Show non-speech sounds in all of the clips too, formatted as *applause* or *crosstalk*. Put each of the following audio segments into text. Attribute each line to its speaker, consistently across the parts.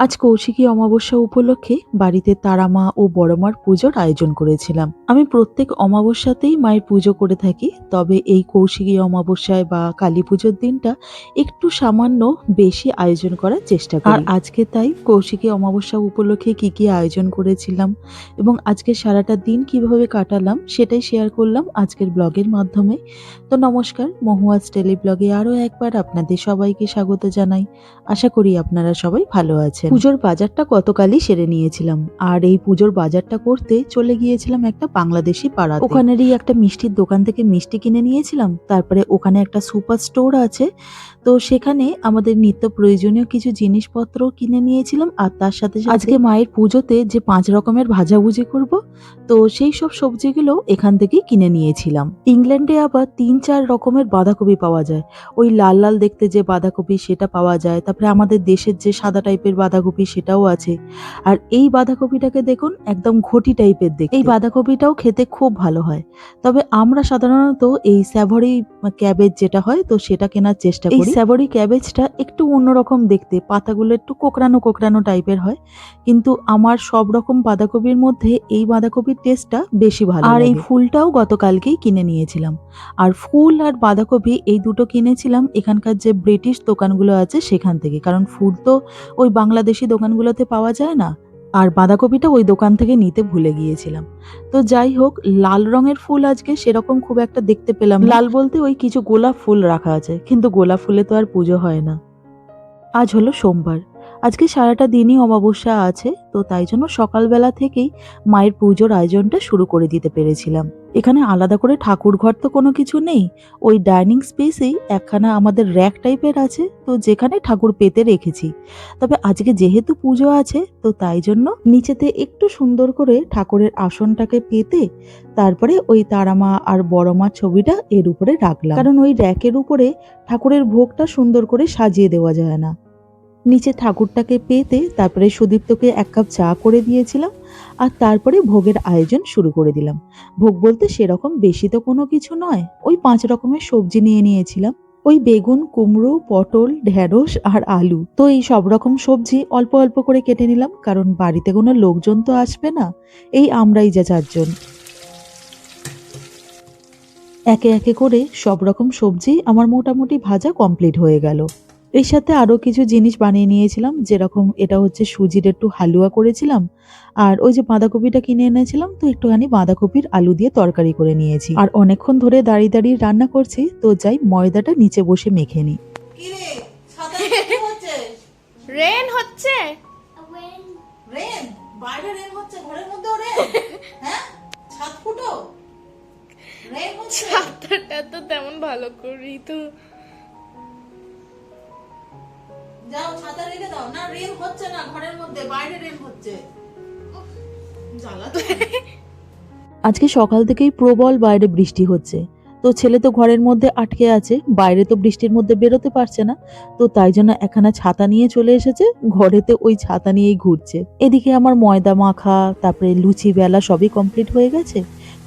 Speaker 1: আজ কৌশিকী অমাবস্যা উপলক্ষে বাড়িতে তারামা ও বড়মার পুজোর আয়োজন করেছিলাম। আমি প্রত্যেক অমাবস্যাতেই মায়ের পুজো করে থাকি, তবে এই কৌশিকী অমাবস্যায় বা কালী পুজোর দিনটা একটু সামান্য বেশি আয়োজন করার চেষ্টা করি। আর আজকে তাই কৌশিকী অমাবস্যা উপলক্ষে কি কি আয়োজন করেছিলাম এবং আজকে সারাটা দিন কীভাবে কাটালাম সেটাই শেয়ার করলাম আজকের ব্লগের মাধ্যমে। তো নমস্কার মহুয়াজ টেলি ব্লগে আরও একবার আপনাদের সবাইকে স্বাগত জানাই। আশা করি আপনারা সবাই ভালো আছেন। পুজোর বাজারটা গতকালই সেরে নিয়েছিলাম। আর এই পুজোর বাজারটা করতে চলে গিয়েছিলাম একটা বাংলাদেশি পাড়া ওখানেরই একটা মিষ্টির দোকান থেকে মিষ্টি কিনে নিয়েছিলাম। তারপরে ওখানে একটা সুপার স্টোর আছে। তো সেখানে আমাদের নিত্য প্রয়োজনীয় কিছু জিনিসপত্র কিনে নিয়েছিলাম। আর তার সাথে আজকে মায়ের পুজোতে যে পাঁচ রকমের ভাজাভুজি করব তো সেই সব সবজিগুলো এখান থেকেই কিনে নিয়েছিলাম। ইংল্যান্ডে আবার তিন চার রকমের বাঁধাকপি পাওয়া যায়। ওই লাল লাল দেখতে যে বাঁধাকপি সেটা পাওয়া যায়। তারপরে আমাদের দেশের যে সাদা টাইপের বাঁধাকপি সেটাও আছে। আর এই বাঁধাকপিটাকে দেখুন একদম ঘটি টাইপের দেখতে। এই বাঁধাকপিটাও খেতে খুব ভালো হয়। তবে আমরা সাধারণত এই স্যাভরি ক্যাবেজ যেটা হয় তো সেটা কেনার চেষ্টা করি। স্যাভরি ক্যাবেজটা একটু অন্যরকম দেখতে পাতাগুলো একটু কোকড়ানো কোকড়ানো টাইপের হয়। কিন্তু আমার সব রকম বাঁধাকপির মধ্যে এই বাঁধাকপির টেস্টটা বেশি ভালো আর এই ফুলটাও গতকালকেই কিনে নিয়েছিলাম। আর ফুল আর বাঁধাকপি এই দুটো কিনেছিলাম এখানকার যে ব্রিটিশ দোকানগুলো আছে সেখান থেকে। কারণ ফুল তো ওই বাংলাদেশি দোকানগুলোতে পাওয়া যায় না? আর বাঁধাকপিটা ওই দোকান থেকে নিতে ভুলে গিয়েছিলাম। তো যাই হোক, লাল রঙের ফুল আজকে সেরকম খুব একটা দেখতে পেলাম লাল বলতে ওই কিছু গোলাপ ফুল রাখা আছে, কিন্তু গোলাপ ফুলে তো আর পুজো হয় না। আজ হলো সোমবার। আজকে সারাটা দিনই অমাবস্যা আছে, তো তাই জন্য সকালবেলা থেকেই মায়ের পুজোর আয়োজনটা শুরু করে দিতে পেরেছিলাম। এখানে আলাদা করে ঠাকুর ঘর তো কোনো কিছু নেই, ওই ডাইনিং স্পেসেই একখানা আমাদের র্যাক টাইপের আছে, তো যেখানে ঠাকুর পেতে রেখেছি। তবে আজকে যেহেতু পুজো আছে, তো তাই জন্য নিচেতে একটু সুন্দর করে ঠাকুরের আসনটাকে পেতে তারপরে ওই তারামা আর বড়মা ছবিটা এর উপরে রাখলাম। কারণ ওই র্যাকের উপরে ঠাকুরের ভোগটা সুন্দর করে সাজিয়ে দেওয়া যায় না। নিচে ঠাকুরটাকে পেতে তারপরে সুদীপ্তকে এক কাপ চা করে দিয়েছিলাম আর তারপরে ভোগের আয়োজন শুরু করে দিলাম। ভোগ বলতে সেরকম বেশি তো কোনো কিছু নয়। ওই পাঁচ রকমের সবজি নিয়ে নিয়েছিলাম। ওই বেগুন, কুমড়ো, পটল, ঢেঁড়স আর আলু। তো এই সব রকম সবজি অল্প অল্প করে কেটে নিলাম কারণ বাড়িতে কোনো লোকজন তো আসবে না। এই আমরাই যা চারজন। একে একে করে সব রকম সবজি আমার মোটামুটি ভাজা কমপ্লিট হয়ে গেল। এর সাথে আরও কিছু জিনিস বানিয়ে নিয়েছিলাম যেরকম এটা হচ্ছে সুজির একটু হালুয়া করেছিলাম আর ওই যে বাঁধাকপিটা কিনে এনেছিলাম তো একটুখানি বাঁধাকপির আলু দিয়ে তরকারি করে নিয়েছি। আর অনেকক্ষণ ধরে দাঁড়িয়ে দাঁড়িয়ে রান্না করছি তো যাই ময়দাটা নিচে বসে মেখে নিই।
Speaker 2: রেন হচ্ছে?
Speaker 3: রেন বাইরে রেন হচ্ছে ঘরের মধ্যেও রেন হ্যাঁ? ছাদ ফুটো? রেন
Speaker 2: তো তেমন ভালো করি তো।
Speaker 3: যাও, ছাতা রেখে দাও। না রেন হচ্ছে না, ঘরের মধ্যে, বাইরে রেন হচ্ছে।
Speaker 1: আজকে সকাল থেকেই প্রবল বাইরে বৃষ্টি হচ্ছে। তো ছেলে তো ঘরের মধ্যে আটকে আছে, বাইরে তো বৃষ্টির মধ্যে বেরোতে পারছে না। তো তাই জন্য একখানা ছাতা নিয়ে চলে এসেছে, ঘরেতে ওই ছাতা নিয়েই ঘুরছে। এদিকে আমার ময়দা মাখা, তারপরে লুচি বেলা সবই কমপ্লিট হয়ে গেছে।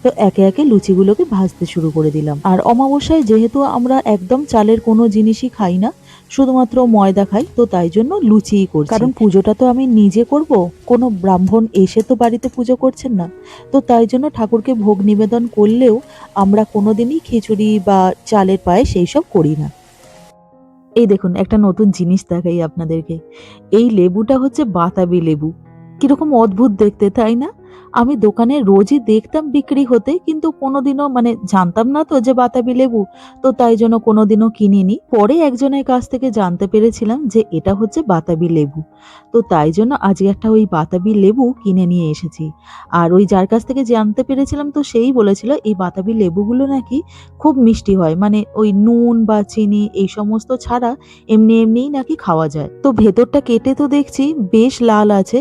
Speaker 1: তো একে একে লুচিগুলোকে ভাজতে শুরু করে দিলাম। আর অমাবস্যায় যেহেতু আমরা একদম চালের কোনো জিনিসই খাই না শুধুমাত্র ময়দা খাই, তো তাই জন্য লুচিই করছি। কারণ পুজোটা তো আমি নিজে করব, কোনো ব্রাহ্মণ এসে তো বাড়িতে পুজো করছেন না। তো তাই জন্য ঠাকুরকে ভোগ নিবেদন করলেও আমরা কোনোদিনই খিচুড়ি বা চালের পায়ে সেই সব করি না। এই দেখুন, একটা নতুন জিনিস দেখাই আপনাদেরকে। এই লেবুটা হচ্ছে বাতাবি লেবু। কীরকম অদ্ভুত দেখতে, তাই না? আমি দোকানে রোজই দেখতাম বিক্রি হতে, কিন্তু কোনোদিনও মানে জানতাম না তো যে বাতাবি লেবু। তো তাই জন্য কোনোদিনও কিনিনি। পরে একজনের কাছ থেকে জানতে পেরেছিলাম যে এটা হচ্ছে বাতাবি লেবু। তো তাই জন্য আজকে একটা ওই বাতাবি লেবু কিনে নিয়ে এসেছি। আর ওই যার কাছ থেকে জানতে পেরেছিলাম তো সেই বলেছিল, এই বাতাবি লেবুগুলো নাকি খুব মিষ্টি হয়। মানে ওই নুন বা চিনি এই সমস্ত ছাড়া এমনি এমনিই নাকি খাওয়া যায়। তো ভেতরটা কেটে তো দেখছি, বেশ লাল আছে।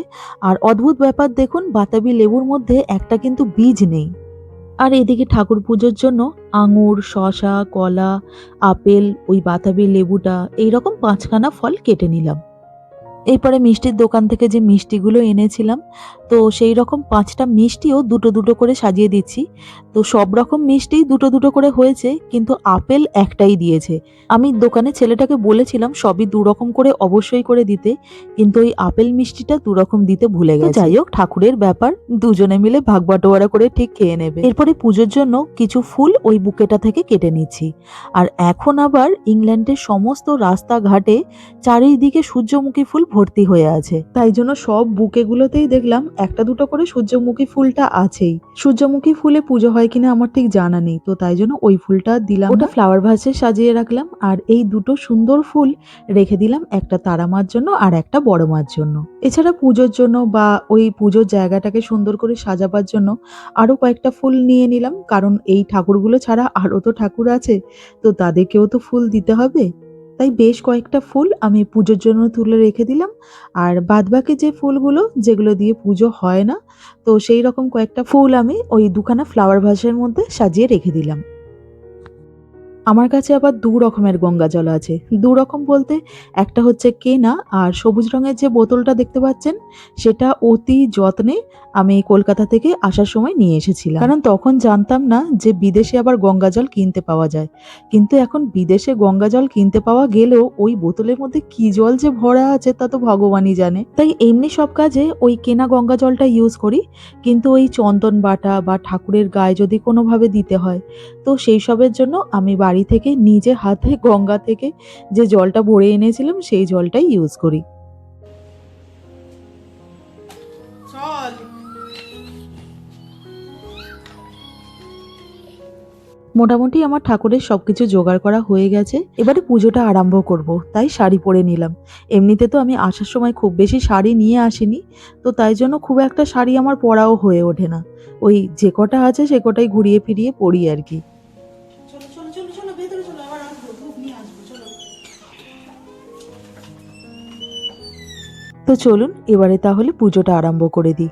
Speaker 1: আর অদ্ভুত ব্যাপার দেখুন, বাতাবি লেবুর মধ্যে একটা কিন্তু বীজ নেই। আর এদিকে ঠাকুর পুজোর জন্য আঙুর শশা কলা, আপেল, ওই বাতাবি লেবুটা, এইরকম পাঁচখানা ফল কেটে নিলাম। এরপরে মিষ্টির দোকান থেকে যে মিষ্টিগুলো এনেছিলাম তো সেই রকম পাঁচটা মিষ্টিও দুটো দুটো করে সাজিয়ে দিচ্ছি। তো সব রকম মিষ্টি দুটো দুটো করে হয়েছে কিন্তু আপেল একটাই দিয়েছে। আমি দোকানে ছেলেটাকে বলেছিলাম সবই দু রকম করে অবশ্যই করে দিতে কিন্তু ওই আপেল মিষ্টিটা দু রকম দিতে ভুলে গেছে। যাই হোক ঠাকুরের ব্যাপার দুজনে মিলে ভাগ বাটোয়ারা করে ঠিক খেয়ে নেবে। এরপরে পুজোর জন্য কিছু ফুল ওই বুকেটা থেকে কেটে নিচ্ছি। আর এখন আবার ইংল্যান্ডের সমস্ত রাস্তাঘাটে চারিদিকে সূর্যমুখী ফুল ভর্তি হয়ে আছে। তাই জন্য সব বুকেগুলোতেই দেখলাম একটা দুটো করে সূর্যমুখী ফুলটা আছেই। সূর্যমুখী ফুলে পুজো হয় কিনা আমার ঠিক জানা নেই, তো তাই জন্য ওই ফুলটা দিলাম। ওটা ফ্লাওয়ার ভাসে সাজিয়ে রাখলাম আর এই দুটো সুন্দর ফুল রেখে দিলাম একটা তারা মার জন্য আর একটা বড় মার জন্য। এছাড়া পুজোর জন্য বা ওই পুজোর জায়গাটাকে সুন্দর করে সাজাবার জন্য আরও কয়েকটা ফুল নিয়ে নিলাম। কারণ এই ঠাকুরগুলো ছাড়া আরও তো ঠাকুর আছে, তো তাদেরকেও তো ফুল দিতে হবে। তাই বেশ কয়েকটা ফুল আমি পুজোর জন্য তুলে রেখে দিলাম। আর বাদবাকি যে ফুলগুলো, যেগুলো দিয়ে পুজো হয় না, তো সেই রকম কয়েকটা ফুল আমি ওই দুখানা ফ্লাওয়ার ভাসের মধ্যে সাজিয়ে রেখে দিলাম। আমার কাছে আবার দু রকমের গঙ্গা জল আছে। দু রকম বলতে একটা হচ্ছে কেনা আর সবুজ রঙের যে বোতলটা দেখতে পাচ্ছেন, সেটা অতি যত্নে আমি কলকাতা থেকে আসার সময় নিয়ে এসেছিলাম। কারণ তখন জানতাম না যে বিদেশে আবার গঙ্গা জল কিনতে পাওয়া যায়। কিন্তু এখন বিদেশে গঙ্গা জল কিনতে পাওয়া গেলেও ওই বোতলের মধ্যে কি জল যে ভরা আছে তা তো ভগবানই জানে। তাই এমনি সব কাজে ওই কেনা গঙ্গা জলটা ইউজ করি। কিন্তু ওই চন্দন বাটা বা ঠাকুরের গায়ে যদি কোনোভাবে দিতে হয়, তো সেই সবের জন্য আমি বাড়ি থেকে নিজে হাতে গঙ্গা থেকে যে জলটা ভরে এনেছিলাম সেই জলটাই ইউজ করি। মোটামুটি আমার ঠাকুরের সবকিছু জোগাড় করা হয়ে গেছে। এবারে পুজোটা আরম্ভ করব তাই শাড়ি পরে নিলাম। এমনিতে তো আমি আসার সময় খুব বেশি শাড়ি নিয়ে আসিনি তো তাই জন্য খুব একটা শাড়ি আমার পরাও হয়ে ওঠে না। ওই যে কটা আছে সে কটাই ঘুরিয়ে ফিরিয়ে পরি আর কি। তো চলুন এবারে তাহলে পুজোটা আরম্ভ করে দিই।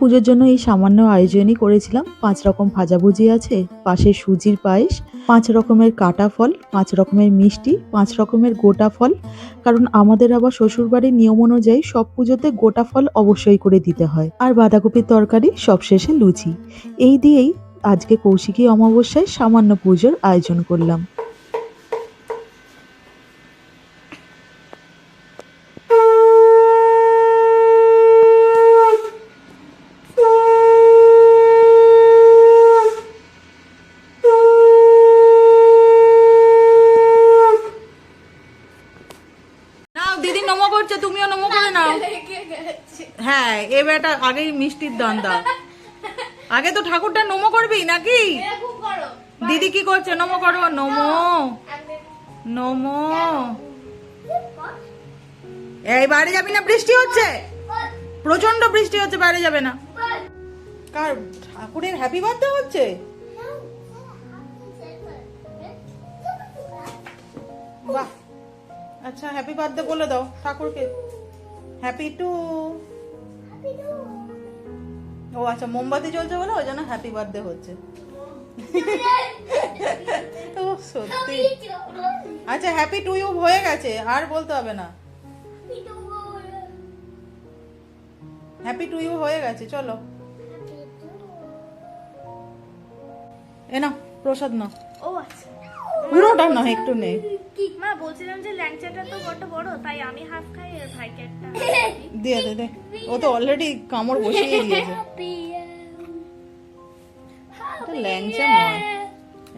Speaker 1: পুজোর জন্য এই সামান্য আয়োজনই করেছিলাম। পাঁচ রকম ভাজাভুজি আছে, পাশে সুজির পায়েস, পাঁচ রকমের কাটা ফল, পাঁচ রকমের মিষ্টি, পাঁচ রকমের গোটা ফল। কারণ আমাদের আবার শ্বশুরবাড়ির নিয়ম অনুযায়ী সব পুজোতে গোটা ফল অবশ্যই করে দিতে হয়। আর বাঁধাকপির তরকারি সবশেষে লুচি। এই দিয়েই আজকে কৌশিকী অমাবস্যায় সামান্য পুজোর আয়োজন করলাম
Speaker 3: নাও দিদি নমো করছে তুমিও নমো করে নাও এটা আগেই মিষ্টির দান দাও আগে তো ঠাকুরটা নমো করবি নাকি? দিদি কি করছে? নমো করো, নমো। নমো। এই বাইরে যাবি না? বৃষ্টি হচ্ছে? প্রচণ্ড বৃষ্টি হচ্ছে বাইরে যাবে না। কার, ঠাকুরের হ্যাপি বার্থডে হচ্ছে? বাহ। আচ্ছা হ্যাপি বার্থডে বলে দাও ঠাকুরকে। হ্যাপি টু ও আচ্ছা মোমবাতি জ্বলছে বলে ওই জন্য হ্যাপি বার্থডে হচ্ছে। *laughs* ও সত্যি। আচ্ছা হ্যাপি টু ইউ হয়ে গেছে আর বলতে হবে না। হ্যাপি টু ইউ হয়ে গেছে চলো। এ নাও প্রসাদ
Speaker 2: ও আচ্ছা।
Speaker 3: পুরোটা না একটু নে।
Speaker 2: মা বলছিলাম যে ল্যাংচাটা তো বড় বড় তাই আমি হাফ খাই আর ভাইকে একটা *laughs*
Speaker 3: দিয়ে দে দে। ও তো অলরেডি কামড় বসিয়ে দিয়েছে। এটা ল্যাংচা নয়।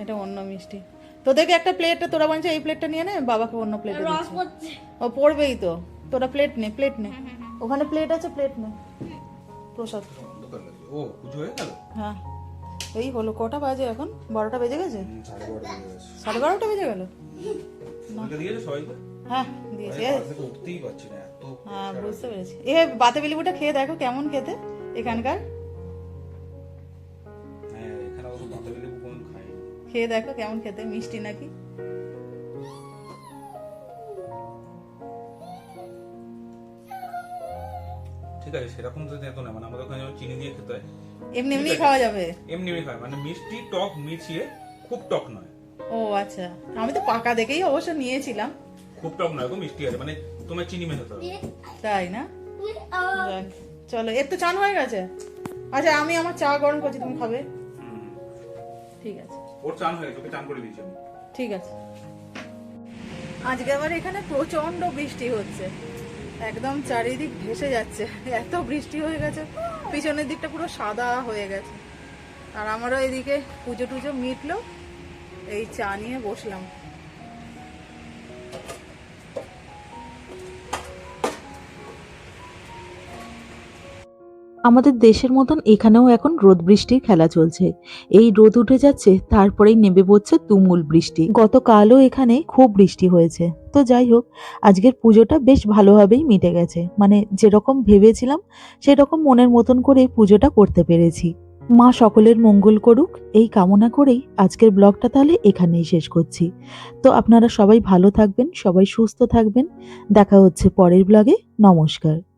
Speaker 3: এটা অন্য মিষ্টি। তোদেরকে একটা প্লেট তোরা বানিয়েছে এই প্লেটটা নিয়ে নে বাবাকে অন্য প্লেটে দিচ্ছি। ও পড়বেই তো। তোরা প্লেট নে প্লেট নে। ওখানে প্লেট আছে প্লেট নে। প্রসাদ।
Speaker 4: ও পুজো হয়ে গেল?
Speaker 3: হ্যাঁ। এই হলো কটা বাজে এখন? বারোটা বেজে গেছে।
Speaker 4: সাড়ে বারোটা বেজে
Speaker 3: গেল? হ্যাঁ হ্যাঁ বুঝতে পেরেছি। এ বাতে বিলিবুটা খেয়ে দেখো কেমন খেতে এখানকার।
Speaker 4: হ্যাঁ বাতাবি
Speaker 3: খেয়ে। দেখো কেমন খেতে মিষ্টি নাকি?
Speaker 4: ঠিক আছে সেরকম তো এত না মানে আমাদের ওখানে চিনি দিয়ে খেতে হয়।
Speaker 3: এমনি এমনি খাওয়া যাবে।
Speaker 4: এমনি এমনি খায় মানে মিষ্টি টক মিশিয়ে খুব টক নয়।
Speaker 3: ও আচ্ছা। আমি তো পাকা দেখেই অবশ্য নিয়েছিলাম।
Speaker 4: খুব টক নয় গো মিষ্টি আছে মানে তোমার চিনি মেশাতে হবে।
Speaker 3: তাই না? যাক, চলো এর তো চান হয়ে গেছে। আচ্ছা আমি আমার চা গরম করছি তুমি খাবে?
Speaker 4: হুম।
Speaker 3: ঠিক আছে।
Speaker 4: ওর চান হয়ে গেছে ওকে চান করে দিয়েছি আমি।
Speaker 3: ঠিক আছে। আজকে আবার এখানে প্রচণ্ড বৃষ্টি হচ্ছে। একদম চারিদিক ভেসে যাচ্ছে। এত বৃষ্টি হয়ে গেছে পিছনের দিকটা পুরো সাদা হয়ে গেছে। আর আমারও এদিকে পুজো টুজো মিটলো। এই চা নিয়ে বসলাম।
Speaker 1: আমাদের দেশের মতন এখানেও এখন রোদ বৃষ্টির খেলা চলছে। এই রোদ উঠে যাচ্ছে, তারপরেই নেমে পড়ছে তুমুল বৃষ্টি। গতকালও এখানে খুব বৃষ্টি হয়েছে। তো যাই হোক, আজকের পুজোটা বেশ ভালোভাবেই মিটে গেছে। মানে যেরকম ভেবেছিলাম, সেরকম মনের মতন করে পুজোটা করতে পেরেছি। মা সকলের মঙ্গল করুক, এই কামনা করেই আজকের ব্লগটা তাহলে এখানেই শেষ করছি। তো আপনারা সবাই ভালো থাকবেন, সবাই সুস্থ থাকবেন। দেখা হচ্ছে পরের ব্লগে। নমস্কার।